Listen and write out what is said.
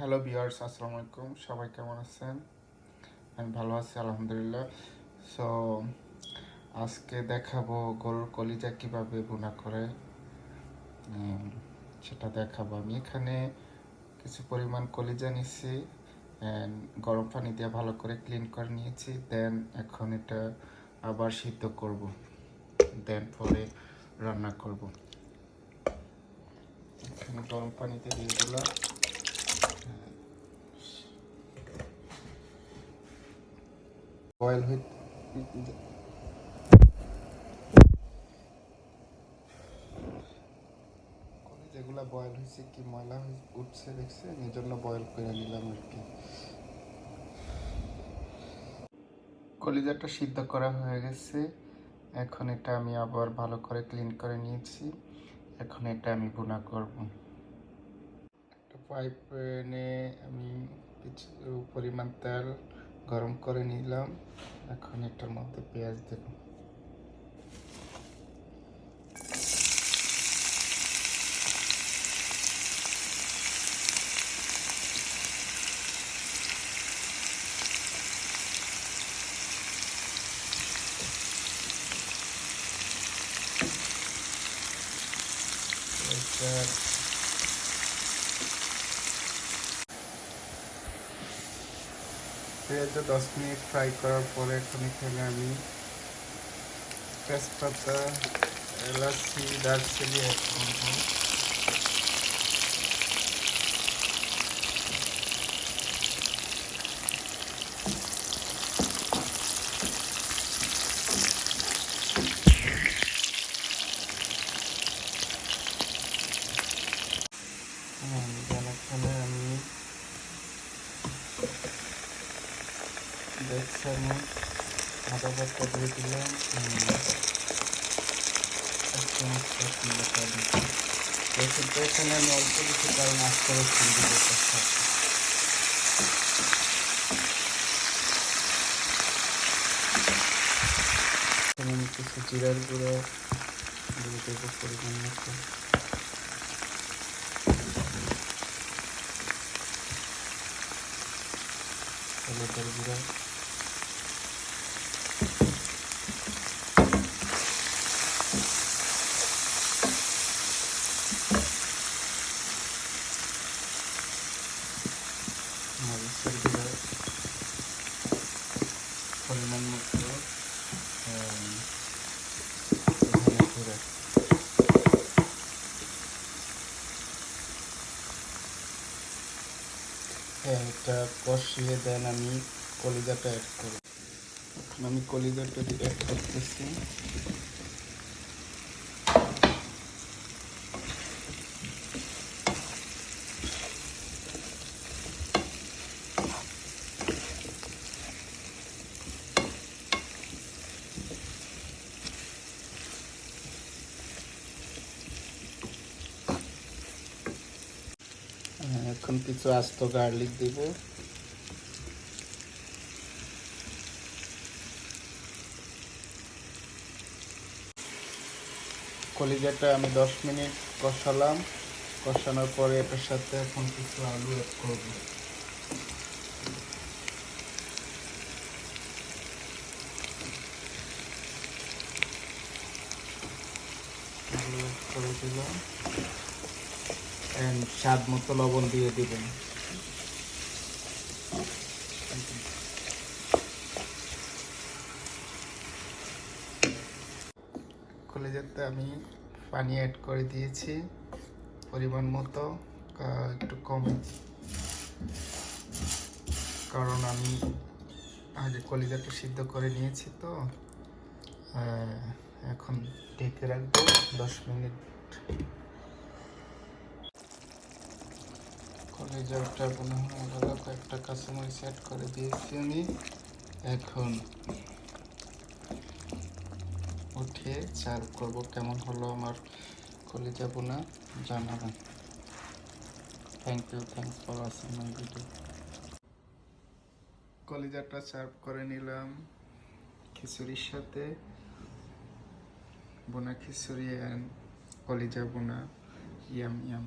Hello বিয়ার্স আসসালামু আলাইকুম। সবাই কেমন আছেন? আমি ভালো আছি, আলহামদুলিল্লাহ। সো আজকে দেখাবো গরুর কলিজা কীভাবে বোনা করে। সেটা দেখাবো আমি। এখানে কিছু পরিমাণ কলিজা নিচ্ছি গরম পানি দিয়ে ভালো করে ক্লিন করে নিয়েছি। দেন এখন এটা আবার সিদ্ধ করব। দেন পরে রান্না করব। এখানে গরম পানিতে দিয়ে দিলাম। বয়েল হয়ে যেগুলা বয়েল হয়েছে কি ময়লা উঠছে দেখছেন এই জন্য বয়েল করে নিলাম আর কি। কলিজাটা সিদ্ধ করা হয়ে গেছে। এখন এটা আমি আবার ভালো করে ক্লিন করে নিয়েছি। এখন এটা আমি বোনা করব। একটা পাইপ এনে আমি কিছু পরিমাণ তেল গরম করে নিলাম। এখন এটার মধ্যে পেঁয়াজ দেব। এরপর পেঁয়াজটা দশ মিনিট ফ্রাই করার পরে এখন এখানে আমি তেজপাতা এলাচি দারচিনি অ্যাড করব হ্যাঁ, then এখানে আমি দেখছেন আদা বাটা দিয়ে দিলাম এখানে আমি অল্প কিছু কারণ আস্তে রসুন দিব তার আমি কিছু জিরার গুঁড়ো পরিমাণ মতো। হলুদের গুঁড়ো মরিচের গুঁড়ো পরিমাণ মতো এটা কষিয়ে দেন আমি কলিজাটা অ্যাড করব। আমি কলিজাটা অ্যাড করতেছি এখন কিছু আস্ত গার্লিক দিব। কলিজাটা আমি দশ মিনিট কষালাম। কষানোর পরে এটার সাথে এখন কিছু আলু অ্যাড করব। আলু অ্যাড করে দিলাম। স্বাদ মতো লবণ দিয়ে দিবেন। কলেজাতে আমি পানি অ্যাড করে দিয়েছি, পরিমাণ মতো একটু কম। কারণ আমি আগে কলিজাটা সিদ্ধ করে নিয়েছি তো এখন ঢেকে রাখব দশ মিনিট। কলেজাটা মনে হয় ভালো কয়েকটা কাস্টমার সেট করে দিয়েছি আমি। এখন উঠিয়ে সার্ভ করব, কেমন হলো আমার কলিজা বোনা জানাবেন। Thank you thanks for watching my video কলিজাটা সার্ভ করে নিলাম খিচুড়ির সাথে। বোনা খিচুড়ি অ্যান্ড কলিজা বোনা ইয়াম ইয়াম